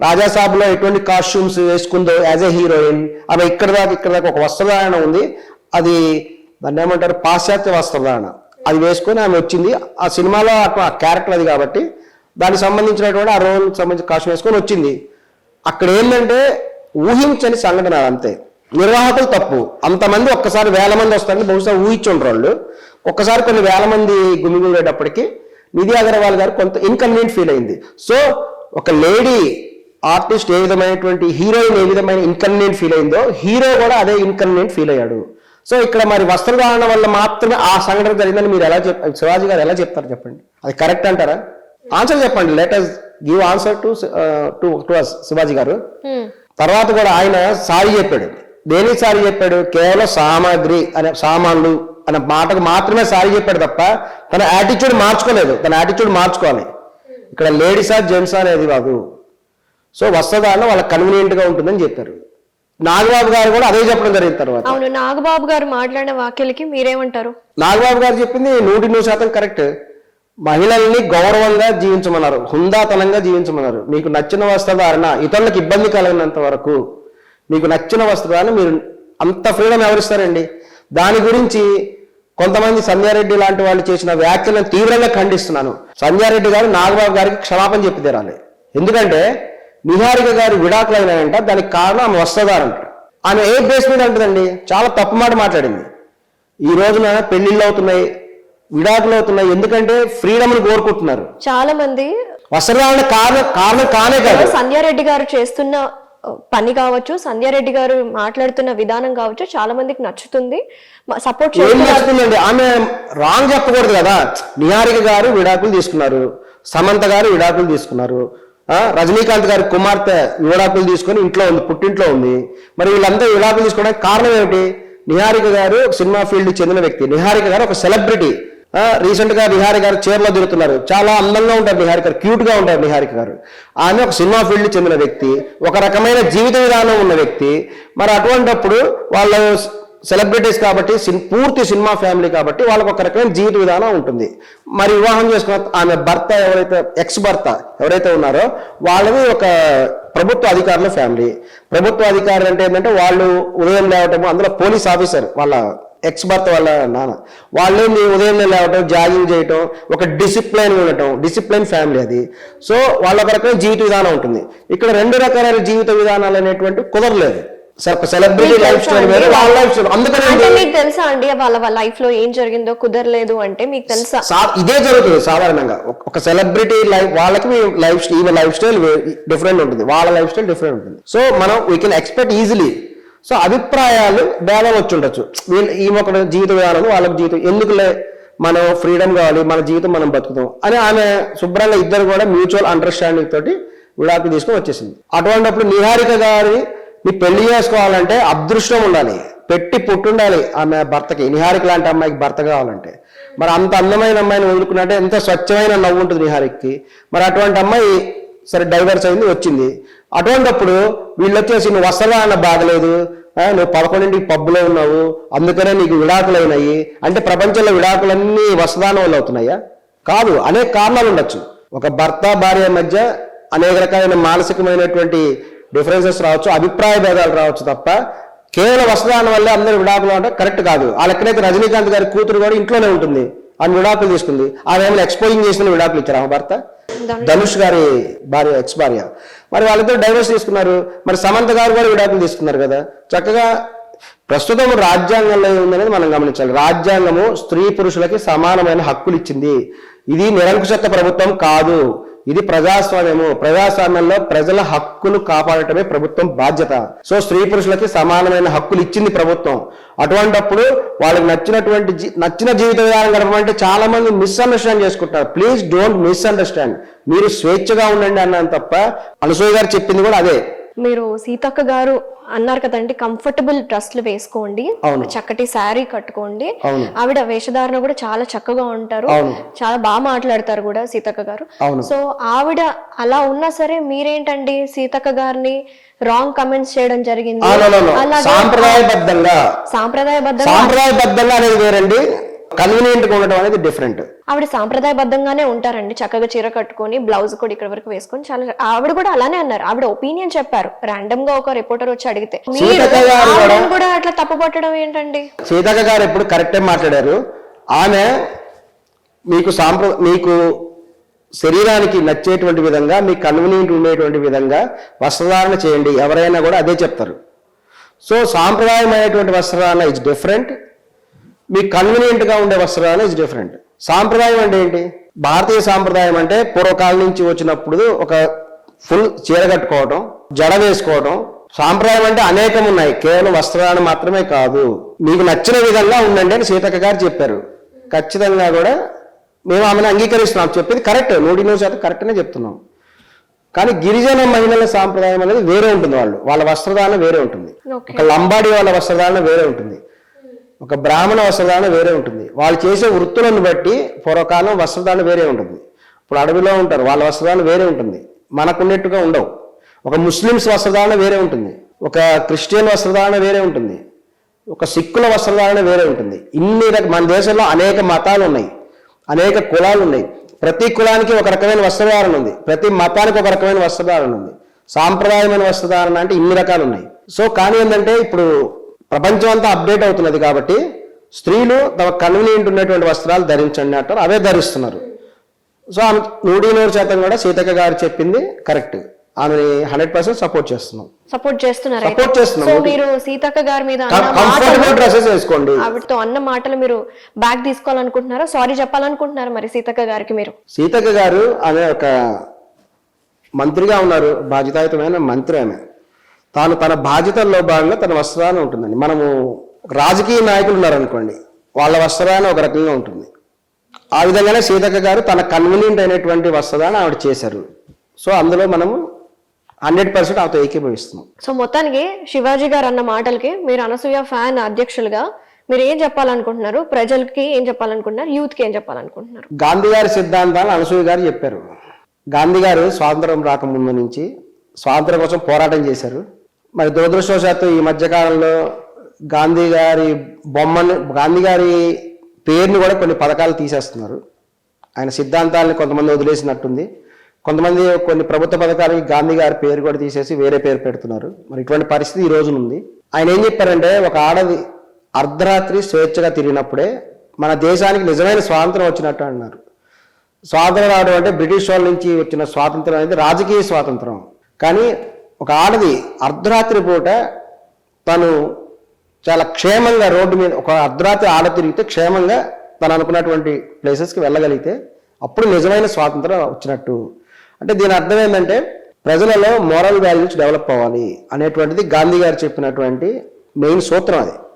రాజాసాబ్లో ఎటువంటి కాస్ట్యూమ్స్ వేసుకుందో as a heroine ఆమె ఇక్కడ దాకా ఇక్కడ దాకా ఒక వస్త్రధారణ ఉంది. అది దాన్ని ఏమంటారు? పాశ్చాత్య వస్త్రధారణ. అది వేసుకొని ఆమె వచ్చింది. ఆ సినిమాలో ఆ క్యారెక్టర్ అది కాబట్టి దానికి సంబంధించినటువంటి ఆ రోల్ సంబంధించిన కాస్ట్యూమ్ వేసుకొని వచ్చింది. అక్కడ ఏంటంటే ఊహించని సంఘటన అంతే. నిర్వాహకులు తప్పు. అంతమంది ఒక్కసారి వేల మంది వస్తారని బహుశా ఊహించుండ్రు వాళ్ళు. ఒక్కసారి కొన్ని వేల మంది గుమిగూడేటప్పటికి నిధి అగర్వాల్ గారు కొంత ఇన్కన్వీనియంట్ ఫీల్ అయింది. సో ఒక లేడీ ఆర్టిస్ట్ ఏ విధమైనటువంటి హీరోయిన్ ఏ విధమైన ఇన్కన్వీనియంట్ ఫీల్ అయిందో హీరో కూడా అదే ఇన్కన్వీనియంట్ ఫీల్ అయ్యాడు. సో ఇక్కడ మరి వస్త్రధారణ వల్ల మాత్రమే ఆ సంఘటన జరిగిందని మీరు ఎలా చెప్ శివాజీ గారు ఎలా చెప్తారు చెప్పండి? అది కరెక్ట్ అంటారా? ఆన్సర్ చెప్పండి. Let give answer to to to Shivaji గారు. హ్మ్. తర్వాత కూడా ఆయన సారీ చెప్పాడు. దేనికి సారీ చెప్పాడు? కేవలం సామాగ్రి అనే సామాన్లు అనే మాటకు మాత్రమే సారీ చెప్పాడు తప్ప తన యాటిట్యూడ్ మార్చుకోలేదు. తన యాటిట్యూడ్ మార్చుకోవాలి. ఇక్కడ లేడీసా జెంట్సా అనేది కాదు. సో వస్త్రధారణ వాళ్ళకి కన్వీనియంట్గా ఉంటుందని చెప్పారు. నాగబాబు గారు కూడా అదే చెప్పడం జరిగిన తర్వాత. అవును నాగబాబు గారు మాట్లాడిన వ్యాఖ్యలకి మీరేమంటారు? నాగబాబు గారు చెప్పింది నూటి నూరు శాతం కరెక్ట్. మహిళల్ని గౌరవంగా జీవించమన్నారు హుందాతనంగా జీవించమన్నారు. మీకు నచ్చిన వస్త్రధారణ ఇతరులకు ఇబ్బంది కలిగినంత వరకు మీకు నచ్చిన వస్త్రధారణ మీరు అంత ఫ్రీడమ్ ఎవరిస్తారండి? దాని గురించి కొంతమంది సంధ్యారెడ్డి లాంటి వాళ్ళు చేసిన వ్యాఖ్యలను తీవ్రంగా ఖండిస్తున్నాను. సంధ్యారెడ్డి గారు నాగబాబు గారికి క్షమాపణ చెప్పి తీరాలి. ఎందుకంటే నిహారిక గారు విడాకులు అయినాయంట దానికి కారణం ఆమె వస్త్రధారణ ఆమె ఏ బేస్ మీద అంటుందండి? చాలా తప్పు మాట మాట్లాడింది. ఈ రోజున పెళ్ళిళ్ళు అవుతున్నాయి విడాకులు అవుతున్నాయి ఎందుకంటే ఫ్రీడమ్ కోరుకుంటున్నారు. చాలా మంది వస్త్రధారణ కారణం కారణం కానే కాదు. సంధ్యారెడ్డి గారు చేస్తున్న పని కావచ్చు సంధ్యారెడ్డి గారు మాట్లాడుతున్న విధానం కావచ్చు చాలా మందికి నచ్చుతుంది. సపోర్ట్ చేస్తుందండి ఆమె రాంగ్ చెప్పకూడదు కదా. నిహారిక గారు విడాకులు తీసుకున్నారు. సమంత గారు విడాకులు తీసుకున్నారు. రజనీకాంత్ గారి కుమార్తె విడాకులు తీసుకొని ఇంట్లో ఉంది పుట్టింట్లో ఉంది. మరి వీళ్ళంతా విడాకులు తీసుకోవడానికి కారణం ఏమిటి? నిహారిక గారు సినిమా ఫీల్డ్ చెందిన వ్యక్తి. నిహారిక గారు ఒక సెలబ్రిటీ. రీసెంట్గా నిహారి గారు చీరలో తిరుగుతున్నారు. చాలా అందంగా ఉంటారు నిహారిక గారు క్యూట్గా ఉంటారు నిహారిక గారు. ఆమె ఒక సినిమా ఫీల్డ్ చెందిన వ్యక్తి ఒక రకమైన జీవిత విధానం ఉన్న వ్యక్తి. మరి అటువంటప్పుడు వాళ్ళ సెలబ్రిటీస్ కాబట్టి సిన్- పూర్తి సినిమా ఫ్యామిలీ కాబట్టి వాళ్ళకి ఒక రకమైన జీవిత విధానం ఉంటుంది. మరి వివాహం చేసుకున్న ఆమె భర్త ఎవరైతే ఎక్స్ భర్త ఎవరైతే ఉన్నారో వాళ్ళది ఒక ప్రభుత్వ అధికారుల ఫ్యామిలీ. ప్రభుత్వ అధికారులు అంటే ఏంటంటే వాళ్ళు ఉదయం లేవటము అందులో పోలీస్ ఆఫీసర్ వాళ్ళ ఎక్స్ భర్త వాళ్ళ నాన్న. వాళ్ళు మీ ఉదయం లేవటం జాగింగ్ చేయటం ఒక డిసిప్లైన్ ఉండటం డిసిప్లైన్ ఫ్యామిలీ అది. సో వాళ్ళ ఒక రకమైన జీవిత విధానం ఉంటుంది. ఇక్కడ రెండు రకాలైన జీవిత విధానాలు అనేటువంటి కుదరలేదు. సెలబ్రిటీ లైఫ్ స్టైల్ వేరు? వాళ్ళ లైఫ్ స్టైల్ అందుకని అంటే మీకు తెలుసా అండి? వాళ్ళ లైఫ్లో ఏం జరిగిందో కుదరలేదు అంటే మీకు తెలుసా? ఇదే జరుగుతుంది సాధారణంగా. ఒక- ఒక సెలబ్రిటీ లైఫ్ వాళ్ళకి మీ లైఫ్ ఈమె లైఫ్ స్టైల్ డిఫరెంట్ ఉంటుంది. వాళ్ళ లైఫ్ స్టైల్ డిఫరెంట్ ఉంటుంది. సో మనం we can expect easily so అభిప్రాయాలు భేదం వచ్చి ఉండొచ్చు. వీళ్ళు ఈమె ఒక జీవిత విధానం వాళ్ళకి జీవితం ఎందుకులే మనం ఫ్రీడమ్ కావాలి మన జీవితం మనం బతుకుతాం అని ఆమె శుభ్రంగా ఇద్దరు కూడా మ్యూచువల్ అండర్స్టాండింగ్ తోటి విడాకులు తీసుకొని వచ్చేసింది. అటువంటిప్పుడు నిహారిక గారి నీ పెళ్ళి చేసుకోవాలంటే అదృష్టం ఉండాలి. పెట్టి పుట్టుండాలి ఆమె భర్తకి. నిహారిక లాంటి అమ్మాయికి భర్త కావాలంటే. మరి అంత అందమైన అమ్మాయిని వదులుకున్నట్టే ఎంత స్వచ్ఛమైన నవ్వు ఉంటుంది నిహారిక్కి. మరి అటువంటి అమ్మాయి సరే డైవర్స్ అయింది వచ్చింది. అటువంటిప్పుడు వీళ్ళు వచ్చేసి నువ్వు వస్త్రధారణ బాగలేదు ఆ, నువ్వు పదకొండింటికి పబ్బులో ఉన్నావు. అందుకనే నీకు విడాకులు అయినాయి అంటే ప్రపంచంలో విడాకులన్నీ వసదాన వాళ్ళు అవుతున్నాయా? కాదు అనేక కారణాలు ఉండొచ్చు. ఒక భర్త భార్య మధ్య అనేక రకాలైన మానసికమైనటువంటి డిఫరెన్సెస్ రావచ్చు అభిప్రాయ భేదాలు రావచ్చు తప్ప కేవలం వస్త్రదానం వల్లే అందరూ విడాకులు అంటే కరెక్ట్ కాదు. ఆ లెక్కనైతే రజనీకాంత్ గారి కూతురు కూడా ఇంట్లోనే ఉంటుంది. ఆమె విడాకులు తీసుకుంది. ఆమె ఏమైనా ఎక్స్పోజింగ్ చేసిన విడాకులు ఇచ్చారు ఆమె భర్త ధనుష్ గారి భార్య ఎక్స్ భార్య మరి వాళ్ళిద్దరు డైవర్స్ తీసుకున్నారు. మరి సమంత గారు కూడా విడాకులు తీసుకున్నారు కదా. చక్కగా ప్రస్తుతం రాజ్యాంగంలో ఉందనేది మనం గమనించాలి. రాజ్యాంగము స్త్రీ పురుషులకి సమానమైన హక్కులు ఇచ్చింది. ఇది నిరంకుశత్వ ప్రభుత్వం కాదు. ఇది ప్రజాస్వామ్యము. ప్రజాస్వామ్యంలో ప్రజల హక్కులు కాపాడటమే ప్రభుత్వం బాధ్యత. సో స్త్రీ పురుషులకి సమానమైన హక్కులు ఇచ్చింది ప్రభుత్వం. అటువంటప్పుడు వాళ్ళకి నచ్చినటువంటి నచ్చిన జీవిత విధానం గడపమంటే చాలా మంది మిస్అండర్స్టాండ్ చేసుకుంటారు. ప్లీజ్ డోంట్ మిస్అండర్స్టాండ్ మీరు స్వేచ్ఛగా ఉండండి అన్నాను తప్ప అనసూయ గారు చెప్పింది కూడా అదే. మీరు సీతక్క గారు అన్నారు కదండి కంఫర్టబుల్ డ్రెస్లు వేసుకోండి. చక్కటి శారీ కట్టుకోండి. ఆవిడ వేషధారణ కూడా చాలా చక్కగా ఉంటారు. చాలా బాగా మాట్లాడతారు కూడా సీతక్క గారు. సో ఆవిడ అలా ఉన్నా సరే మీరేంటండి సీతక్క గారిని రాంగ్ కమెంట్స్ చేయడం జరిగింది సాంప్రదాయబద్ధంగా సాంప్రదాయబద్ధంగా సాంప్రదాయబద్ధంగా అనేది వేరండి కన్వీనియంట్గా ఉండటం అనేది డిఫరెంట్ ఆవిడ సాంప్రదాయబద్ధంగానే ఉంటారండి. చక్కగా చీర కట్టుకొని బ్లౌజ్ కూడా ఇక్కడ వరకు వేసుకొని చాలా ఆవిడ కూడా అలానే అన్నారు. ఆవిడ ఒపీనియన్ చెప్పారు. రాండమ్గా ఒక రిపోర్టర్ వచ్చి అడిగితే మీరు కూడా- అట్లా తప్పు పట్టడం ఏంటండి? సీతక్క గారు ఎప్పుడు కరెక్టే మాట్లాడారు. ఆమె మీకు సాంప్ర మీకు శరీరానికి నచ్చేటువంటి విధంగా మీకు కన్వీనియంట్ ఉండేటువంటి విధంగా వస్త్రధారణ చేయండి. ఎవరైనా కూడా అదే చెప్తారు. సో సాంప్రదాయమైనటువంటి వస్త్రధారణ ఇస్ డిఫరెంట్ మీకు కన్వీనియంట్గా ఉండే వస్త్రధారణ ఇస్ డిఫరెంట్ సాంప్రదాయం అంటే ఏంటి? భారతీయ సాంప్రదాయం అంటే పూర్వకాలం నుంచి వచ్చినప్పుడు ఒక ఫుల్ చీర కట్టుకోవటం జడ వేసుకోవటం. సాంప్రదాయం అంటే అనేకం ఉన్నాయి. కేవలం వస్త్రధారణ మాత్రమే కాదు. మీకు నచ్చిన విధంగా ఉండండి అని సీతక్క గారు చెప్పారు. ఖచ్చితంగా కూడా మేము ఆమెను అంగీకరిస్తున్నాం. చెప్పింది కరెక్ట్ నూటి నూరు శాతం కరెక్ట్నే చెప్తున్నాం. కానీ గిరిజన మహిళల సాంప్రదాయం అనేది వేరే ఉంటుంది వాళ్ళు. వాళ్ళ వస్త్రధారణ వేరే ఉంటుంది. ఒక లంబాడి వాళ్ళ వస్త్రధారణ వేరే ఉంటుంది. ఒక బ్రాహ్మణ వస్త్రధారణ వేరే ఉంటుంది. వాళ్ళు చేసే వృత్తులను బట్టి పూర్వకాలం వస్త్రధారణ వేరే ఉంటుంది. ఇప్పుడు అడవిలో ఉంటారు వాళ్ళ వస్త్రధారణ వేరే ఉంటుంది. మనకున్నట్టుగా ఉండవు. ఒక ముస్లిమ్స్ వస్త్రధారణ వేరే ఉంటుంది. ఒక క్రిస్టియన్ వస్త్రధారణ వేరే ఉంటుంది. ఒక సిక్కుల వస్త్రధారణ వేరే ఉంటుంది. ఇన్ని మన దేశంలో అనేక మతాలు ఉన్నాయి. అనేక కులాలు ఉన్నాయి. ప్రతి కులానికి ఒక రకమైన వస్త్రధారణ ఉంది. ప్రతి మతానికి ఒక రకమైన వస్త్రధారణ ఉంది. సాంప్రదాయమైన వస్త్రధారణ అంటే ఇన్ని రకాలు ఉన్నాయి. సో కానీ ఏంటంటే ఇప్పుడు ప్రపంచం అంతా అప్డేట్ అవుతున్నది కాబట్టి స్త్రీలు తమ కన్వీనియంట్ ఉన్నటువంటి వస్త్రాలు ధరించండి అంటారు. అవే ధరిస్తున్నారు. సో ఆమె నూటి నూరు శాతం కూడా సీతక్క గారు చెప్పింది కరెక్ట్. ఆమెని హండ్రెడ్ పర్సెంట్ సపోర్ట్ చేస్తున్నాం. సపోర్ట్ చేస్తున్నారు. Support చేస్తున్నాం. సో మీరు సీతక్క గారి మీద కంఫర్టబుల్ డ్రెస్సెస్ వేసుకోండి. ఆవిడతో అన్న మాటలు మీరు బ్యాక్ తీసుకోవాలనుకుంటున్నారా? సారీ చెప్పాలనుకుంటున్నారా మరి సీతక్క గారికి మీరు? సీతక్క గారు ఆమె ఒక మంత్రిగా ఉన్నారు. బాధ్యతాయుతమైన మంత్రి ఆమె. తాను తన బాధ్యతల్లో భాగంగా తన వస్త్రాన్ని ఉంటుందండి. మనము రాజకీయ నాయకులు ఉన్నారనుకోండి వాళ్ళ వస్త్రాన్ని ఒక రకంగా ఉంటుంది. ఆ విధంగానే సీతక్క గారు తన కన్వీనియంట్ అయినటువంటి వస్త్రాన్ని ఆవిడ చేశారు. సో అందులో మనము హండ్రెడ్ పర్సెంట్ ఆమెతో ఏకీభవిస్తున్నాం. సో మొత్తానికి శివాజీ గారు అన్న మాటలకి మీరు అనసూయ ఫ్యాన్ అధ్యక్షులుగా మీరు ఏం చెప్పాలనుకుంటున్నారు? ప్రజలకి ఏం చెప్పాలనుకుంటున్నారు? యూత్కి ఏం చెప్పాలనుకుంటున్నారు? గాంధీ గారి సిద్ధాంతాలు అనసూయ గారు చెప్పారు. గాంధీ గారు స్వాతంత్రం రాకముందు నుంచి స్వాతంత్రం కోసం పోరాటం చేశారు. మరి దురదృష్టవశాత్తు ఈ మధ్యకాలంలో గాంధీ గారి బొమ్మని గాంధీ గారి పేరుని కూడా కొన్ని పథకాలు తీసేస్తున్నారు. ఆయన సిద్ధాంతాలను కొంతమంది వదిలేసినట్టుంది. కొంతమంది కొన్ని ప్రభుత్వ పథకాలకి గాంధీ గారి పేరు కూడా తీసేసి వేరే పేరు పెడుతున్నారు. మరి ఇటువంటి పరిస్థితి ఈ రోజున ఉంది ఆయన ఏం చెప్పారంటే ఒక ఆడది అర్ధరాత్రి స్వేచ్ఛగా తిరిగినప్పుడే మన దేశానికి నిజమైన స్వాతంత్రం వచ్చినట్టు అన్నారు. స్వాతంత్రం రావడం అంటే బ్రిటిష్ వాళ్ళ నుంచి వచ్చిన స్వాతంత్రం అనేది రాజకీయ స్వాతంత్రం. కానీ ఒక ఆడది అర్ధరాత్రి పూట తను చాలా క్షేమంగా రోడ్డు మీద ఒక అర్ధరాత్రి ఆడ తిరిగితే క్షేమంగా తను అనుకున్నటువంటి ప్లేసెస్కి వెళ్ళగలిగితే అప్పుడు నిజమైన స్వాతంత్రం వచ్చినట్టు. అంటే దీని అర్థం ఏంటంటే ప్రజలలో మోరల్ వాల్యూస్ డెవలప్ అవ్వాలి అనేటువంటిది గాంధీ గారు చెప్పినటువంటి మెయిన్ సూత్రం అది.